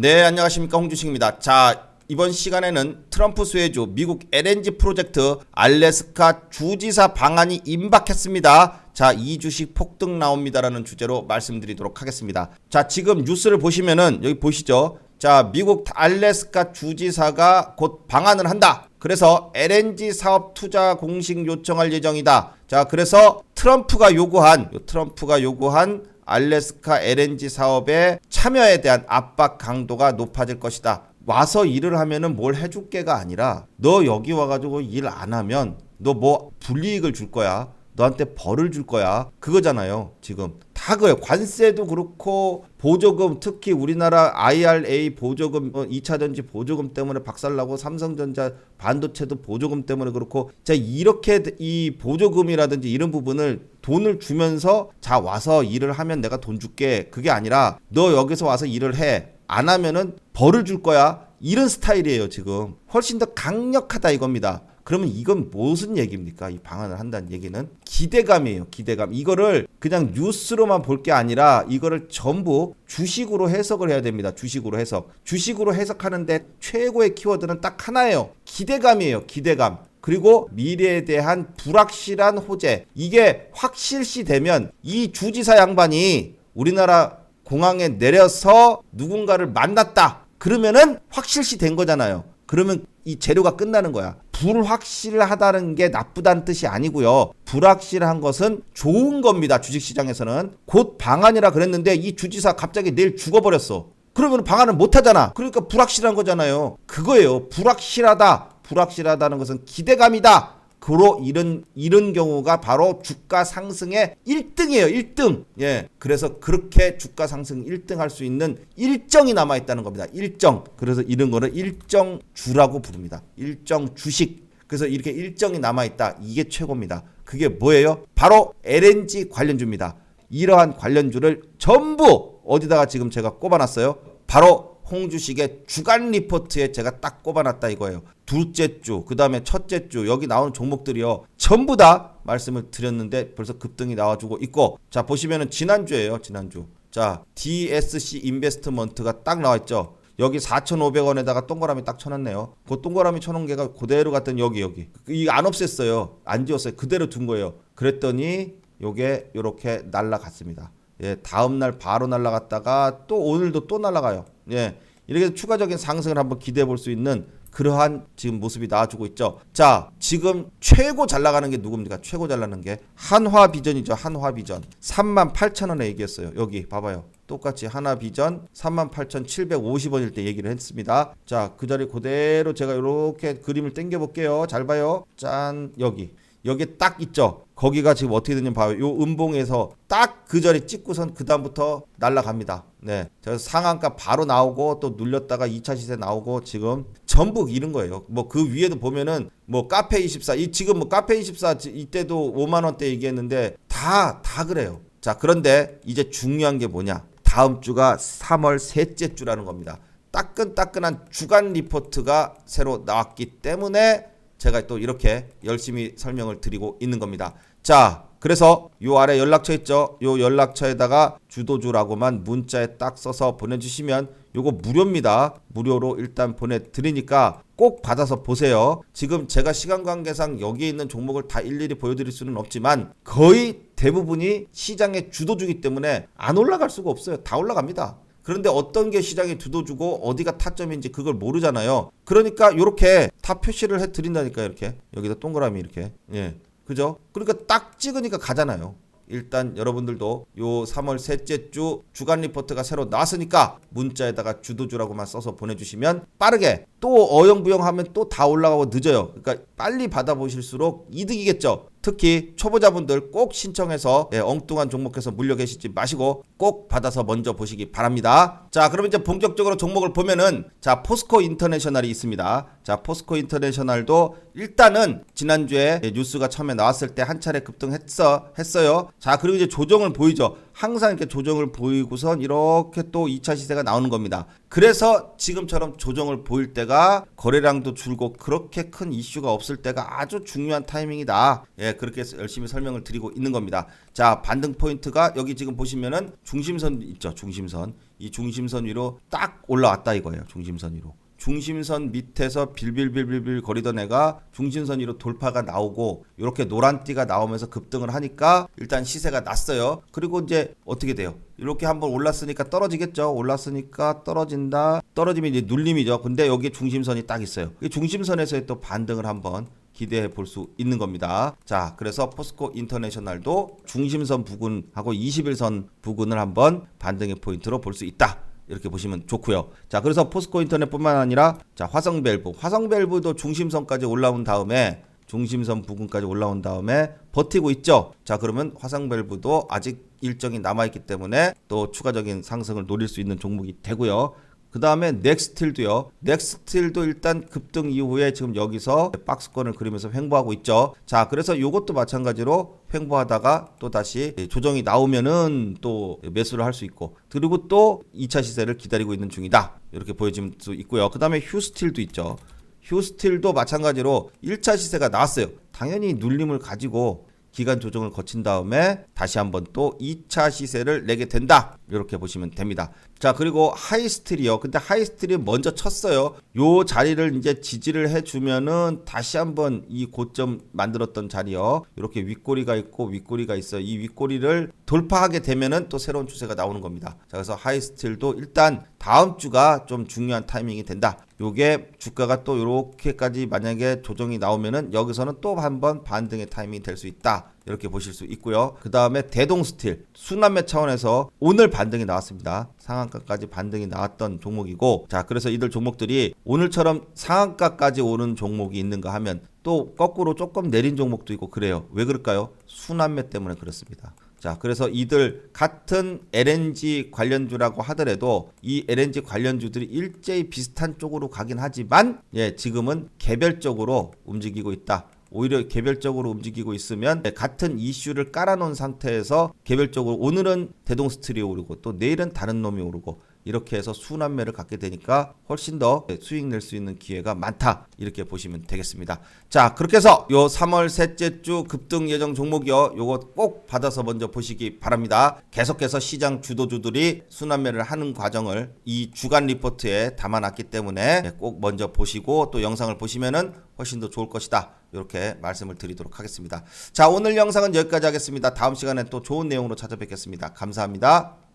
네, 안녕하십니까. 홍주식입니다. 자, 이번 시간에는 트럼프 수혜주 미국 LNG 프로젝트 알래스카 주지사 방안이 임박했습니다. 자, 이 주식 폭등 나옵니다라는 주제로 말씀드리도록 하겠습니다. 자, 지금 뉴스를 보시면은 여기 보시죠. 자, 미국 알래스카 주지사가 곧 방안을 한다. 그래서 LNG 사업 투자 공식 요청할 예정이다. 자, 그래서 트럼프가 요구한 요 트럼프가 요구한 알래스카 LNG 사업에 참여에 대한 압박 강도가 높아질 것이다. 와서 일을 하면은 뭘 해줄게가 아니라 너 여기 와가지고 일 안 하면 너 뭐 불이익을 줄 거야. 너한테 벌을 줄 거야. 그거잖아요. 지금 다 그래요. 관세도 그렇고 보조금 특히 우리나라 IRA 보조금 어, 2차 전지 보조금 때문에 박살나고 삼성전자 반도체도 보조금 때문에 그렇고 자 이렇게 이 보조금이라든지 이런 부분을 돈을 주면서 자 와서 일을 하면 내가 돈 줄게. 그게 아니라 너 여기서 와서 일을 해. 안 하면은 벌을 줄 거야. 이런 스타일이에요 지금. 훨씬 더 강력하다 이겁니다 그러면 이건 무슨 얘기입니까? 이 방안을 한다는 얘기는 기대감이에요. 기대감. 이거를 그냥 뉴스로만 볼 게 아니라 이거를 전부 주식으로 해석을 해야 됩니다. 주식으로 해석. 주식으로 해석하는데 최고의 키워드는 딱 하나예요. 기대감이에요. 기대감. 그리고 미래에 대한 불확실한 호재. 이게 확실시 되면 이 주지사 양반이 우리나라 공항에 내려서 누군가를 만났다. 그러면은 확실시 된 거잖아요. 그러면 이 재료가 끝나는 거야. 불확실하다는 게 나쁘다는 뜻이 아니고요. 불확실한 것은 좋은 겁니다. 주식시장에서는. 곧 방안이라 그랬는데 이 주지사 갑자기 내일 죽어버렸어. 그러면 방안을 못 하잖아. 그러니까 불확실한 거잖아요. 그거예요. 불확실하다. 불확실하다는 것은 기대감이다. 그로 이런 이런 경우가 바로 주가 상승의 1등이에요. 1등. 예. 그래서 그렇게 주가 상승 1등 할 수 있는 일정이 남아 있다는 겁니다. 일정. 그래서 이런 거를 일정 주라고 부릅니다. 일정 주식. 그래서 이렇게 일정이 남아 있다. 이게 최고입니다. 그게 뭐예요? 바로 LNG 관련주입니다. 이러한 관련주를 전부 어디다가 지금 제가 꼽아놨어요? 바로 홍주식의 주간 리포트에 제가 딱 꼽아놨다 이거예요. 둘째 주, 그 다음에 첫째 주 여기 나오는 종목들이요 전부 다 말씀을 드렸는데 벌써 급등이 나와주고 있고 자 보시면은 지난주에요 지난주 자 DSC 인베스트먼트가 딱 나와있죠. 여기 4,500원에다가 동그라미 딱 쳐놨네요. 그 동그라미 쳐놓은 게가 그대로 갔던 여기 여기 이거 안 없앴어요. 안 지웠어요. 그대로 둔 거예요. 그랬더니 요게 요렇게 날라갔습니다. 예, 다음 날 바로 날라갔다가 또 오늘도 또 날라가요. 예. 이렇게 추가적인 상승을 한번 기대해 볼 수 있는 그러한 지금 모습이 나와주고 있죠. 자, 지금 최고 잘 나가는 게 누굽니까? 최고 잘 나가는 게 한화비전이죠. 한화비전. 38,000원에 얘기했어요. 여기 봐봐요. 똑같이 하나비전 38,750원일 때 얘기를 했습니다. 자, 그 자리 그대로 제가 이렇게 그림을 당겨 볼게요. 잘 봐요. 짠, 여기. 여기 딱 있죠. 거기가 지금 어떻게 되냐면 봐요. 요 음봉에서 딱 그 자리 찍고선 그 다음부터 날라갑니다. 네. 그래서 상한가 바로 나오고 또 눌렸다가 2차 시세 나오고 지금 전부 이런 거예요. 뭐 그 위에도 보면은 뭐 카페 24, 이 지금 뭐 카페 24 이때도 5만 원대 얘기했는데 다다 그래요. 자, 그런데 이제 중요한 게 뭐냐? 다음 주가 3월 셋째 주라는 겁니다. 따끈따끈한 주간 리포트가 새로 나왔기 때문에 제가 또 이렇게 열심히 설명을 드리고 있는 겁니다. 자, 그래서 요 아래 연락처 있죠? 요 연락처에다가 주도주라고만 문자에 딱 써서 보내주시면 요거 무료입니다. 무료로 일단 보내드리니까 꼭 받아서 보세요. 지금 제가 시간 관계상 여기에 있는 종목을 다 일일이 보여드릴 수는 없지만 거의 대부분이 시장의 주도주기 때문에 안 올라갈 수가 없어요. 다 올라갑니다. 그런데 어떤 게 시장의 주도주고 어디가 타점인지 그걸 모르잖아요. 그러니까 이렇게 다 표시를 해 드린다니까 이렇게 여기다 동그라미 이렇게 예 그죠? 그러니까 딱 찍으니까 가잖아요. 일단 여러분들도 요 3월 셋째 주 주간 리포트가 새로 나왔으니까 문자에다가 주도주라고만 써서 보내주시면 빠르게 또 어영부영하면 또 다 올라가고 늦어요. 그러니까 빨리 받아보실수록 이득이겠죠. 특히 초보자분들 꼭 신청해서 예, 엉뚱한 종목에서 물려 계시지 마시고 꼭 받아서 먼저 보시기 바랍니다. 자, 그럼 이제 본격적으로 종목을 보면은 자 포스코 인터내셔널이 있습니다. 자 포스코 인터내셔널도 일단은 지난주에 뉴스가 처음에 나왔을 때 한 차례 급등했어 했어요. 자 그리고 이제 조정을 보이죠. 항상 이렇게 조정을 보이고선 이렇게 또 2차 시세가 나오는 겁니다. 그래서 지금처럼 조정을 보일 때가 거래량도 줄고 그렇게 큰 이슈가 없을 때가 아주 중요한 타이밍이다. 예, 그렇게 열심히 설명을 드리고 있는 겁니다. 자, 반등 포인트가 여기 지금 보시면은 중심선 있죠. 중심선. 이 중심선 위로 딱 올라왔다 이거예요. 중심선 위로. 중심선 밑에서 빌빌빌빌빌 거리던 애가 중심선 위로 돌파가 나오고 이렇게 노란띠가 나오면서 급등을 하니까 일단 시세가 났어요. 그리고 이제 어떻게 돼요? 이렇게 한번 올랐으니까 떨어지겠죠. 올랐으니까 떨어진다. 떨어지면 이제 눌림이죠. 근데 여기 중심선이 딱 있어요. 이 중심선에서의 또 반등을 한번 기대해 볼 수 있는 겁니다. 자, 그래서 포스코 인터내셔널도 중심선 부근하고 21선 부근을 한번 반등의 포인트로 볼 수 있다. 이렇게 보시면 좋고요. 자, 그래서 포스코 인터넷뿐만 아니라 자, 화성 밸브, 화성 밸브도 중심선까지 올라온 다음에 중심선 부근까지 올라온 다음에 버티고 있죠. 자, 그러면 화성 밸브도 아직 일정이 남아 있기 때문에 또 추가적인 상승을 노릴 수 있는 종목이 되고요. 그 다음에 넥스틸도요. 넥스틸도 일단 급등 이후에 지금 여기서 박스권을 그리면서 횡보하고 있죠. 자, 그래서 이것도 마찬가지로 횡보하다가 또 다시 조정이 나오면은 또 매수를 할 수 있고 그리고 또 2차 시세를 기다리고 있는 중이다. 이렇게 보여질 수 있고요. 그 다음에 휴스틸도 있죠. 휴스틸도 마찬가지로 1차 시세가 나왔어요. 당연히 눌림을 가지고 기간 조정을 거친 다음에 다시 한번 또 2차 시세를 내게 된다. 이렇게 보시면 됩니다. 자, 그리고 하이스틸이요. 근데 하이스틸이 먼저 쳤어요. 요 자리를 이제 지지를 해 주면은 다시 한번 이 고점 만들었던 자리요. 이렇게 윗꼬리가 있고 윗꼬리가 있어요. 이 윗꼬리를 돌파하게 되면은 또 새로운 추세가 나오는 겁니다. 자, 그래서 하이스틸도 일단 다음 주가 좀 중요한 타이밍이 된다. 요게 주가가 또 요렇게까지 만약에 조정이 나오면은 여기서는 또 한 번 반등의 타이밍이 될 수 있다. 이렇게 보실 수 있고요. 그 다음에 대동 스틸 순환매 차원에서 오늘 반등이 나왔습니다. 상한가까지 반등이 나왔던 종목이고 자 그래서 이들 종목들이 오늘처럼 상한가까지 오는 종목이 있는가 하면 또 거꾸로 조금 내린 종목도 있고 그래요. 왜 그럴까요? 순환매 때문에 그렇습니다. 자, 그래서 이들 같은 LNG 관련주라고 하더라도 이 LNG 관련주들이 일제히 비슷한 쪽으로 가긴 하지만 예, 지금은 개별적으로 움직이고 있다. 오히려 개별적으로 움직이고 있으면 같은 이슈를 깔아놓은 상태에서 개별적으로 오늘은 대동스틸이 오르고 또 내일은 다른 놈이 오르고 이렇게 해서 순환매를 갖게 되니까 훨씬 더 수익 낼 수 있는 기회가 많다 이렇게 보시면 되겠습니다. 자 그렇게 해서 요 3월 셋째 주 급등 예정 종목이요 요거 꼭 받아서 먼저 보시기 바랍니다. 계속해서 시장 주도주들이 순환매를 하는 과정을 이 주간 리포트에 담아놨기 때문에 꼭 먼저 보시고 또 영상을 보시면은 훨씬 더 좋을 것이다. 이렇게 말씀을 드리도록 하겠습니다. 자 오늘 영상은 여기까지 하겠습니다. 다음 시간에 또 좋은 내용으로 찾아뵙겠습니다. 감사합니다.